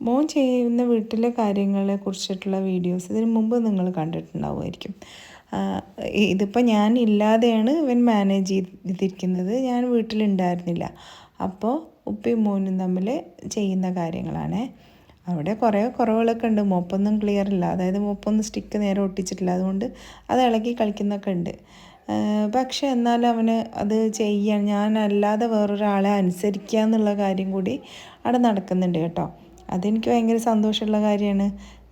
മോൻ ചെയ്യുന്ന വീട്ടിലെ കാര്യങ്ങളെ കുറിച്ചിട്ടുള്ള വീഡിയോസ് ഇതിനു മുമ്പ് നിങ്ങൾ കണ്ടിട്ടുണ്ടാവുമായിരിക്കും. ഇതിപ്പോൾ ഞാൻ ഇല്ലാതെയാണ് ഇവൻ മാനേജ് ചെയ്തിരിക്കുന്നത്. ഞാൻ വീട്ടിലുണ്ടായിരുന്നില്ല. അപ്പോൾ ഉപ്പയും മോനും തമ്മിൽ ചെയ്യുന്ന കാര്യങ്ങളാണ്. അവിടെ കുറേ കുറവുകളൊക്കെ ഉണ്ട്. മുപ്പൊന്നും ക്ലിയർ ഇല്ല. അതായത് മുപ്പൊന്നും സ്റ്റിക്ക് നേരെ ഒട്ടിച്ചിട്ടില്ല. അതുകൊണ്ട് അത് ഇളകി കളിക്കുന്നൊക്കെ ഉണ്ട്. പക്ഷേ എന്നാലും അവന് അത് ചെയ്യാൻ ഞാനല്ലാതെ വേറൊരാളെ അനുസരിക്കുക എന്നുള്ള കാര്യം കൂടി അവിടെ നടക്കുന്നുണ്ട് കേട്ടോ. അതെനിക്ക് ഭയങ്കര സന്തോഷമുള്ള കാര്യമാണ്.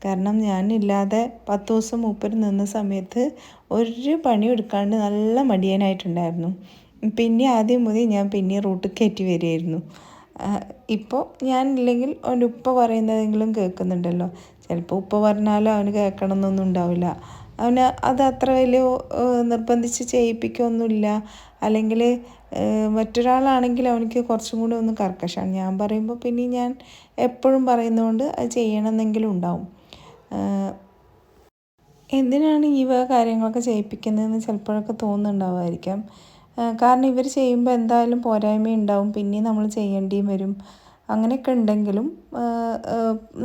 കാരണം ഞാനില്ലാതെ പത്ത് ദിവസം മൂപ്പര് നിന്ന സമയത്ത് ഒരു പണി എടുക്കാണ്ട് നല്ല മടിയനായിട്ടുണ്ടായിരുന്നു. പിന്നെ ആദ്യം മുതൽ ഞാൻ പിന്നെ റൂട്ട് കയറ്റി വരികയായിരുന്നു. ഇപ്പോൾ ഞാനില്ലെങ്കിൽ അവന്റെ ഉപ്പ പറയുന്നതെങ്കിലും കേൾക്കുന്നുണ്ടല്ലോ. ചിലപ്പോൾ ഉപ്പ പറഞ്ഞാലും അവന് കേൾക്കണം എന്നൊന്നും ഉണ്ടാവില്ല. അവന് അത് അത്ര വലിയ നിർബന്ധിച്ച് ചെയ്യിപ്പിക്കുകയൊന്നുമില്ല അല്ലെങ്കിൽ മറ്റൊരാളാണെങ്കിൽ അവനിക്ക് കുറച്ചും കൂടി ഒന്ന് കർക്കശാണ്. ഞാൻ പറയുമ്പോൾ പിന്നെ ഞാൻ എപ്പോഴും പറയുന്നതുകൊണ്ട് അത് ചെയ്യണമെന്നെങ്കിലും ഉണ്ടാവും. എന്തിനാണ് ഈ വക കാര്യങ്ങളൊക്കെ ചെയ്യിപ്പിക്കുന്നതെന്ന് ചിലപ്പോഴൊക്കെ തോന്നുന്നുണ്ടാവുമായിരിക്കാം. കാരണം ഇവർ ചെയ്യുമ്പോൾ എന്തായാലും പോരായ്മ ഉണ്ടാവും. പിന്നെയും നമ്മൾ ചെയ്യേണ്ടിയും വരും. അങ്ങനെയൊക്കെ ഉണ്ടെങ്കിലും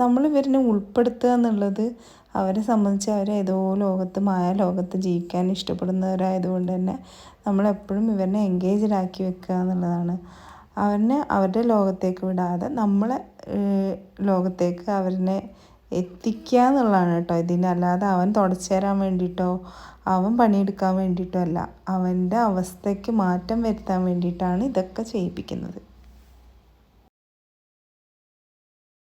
നമ്മൾ ഇവരിനെ ഉൾപ്പെടുത്തുക എന്നുള്ളത് അവരെ സംബന്ധിച്ച് അവർ ഏതോ ലോകത്ത് മായ ലോകത്ത് ജീവിക്കാൻ ഇഷ്ടപ്പെടുന്നവരായതുകൊണ്ട് തന്നെ നമ്മളെപ്പോഴും ഇവരെ എൻഗേജ്ഡ് ആക്കി വെക്കുക എന്നുള്ളതാണ്. അവരെ അവരുടെ ലോകത്തേക്ക് വിടാതെ നമ്മളെ ലോകത്തേക്ക് അവരെ എത്തിക്കുക എന്നുള്ളതാണ് കേട്ടോ. ഇതിന് അല്ലാതെ അവൻ തുടച്ചേരാൻ വേണ്ടിയിട്ടോ അവൻ പണിയെടുക്കാൻ വേണ്ടിയിട്ടോ അല്ല. അവന്റെ അവസ്ഥയ്ക്ക് മാറ്റം വരുത്താൻ വേണ്ടിയിട്ടാണ് ഇതൊക്കെ ചെയ്യിപ്പിക്കുന്നത്.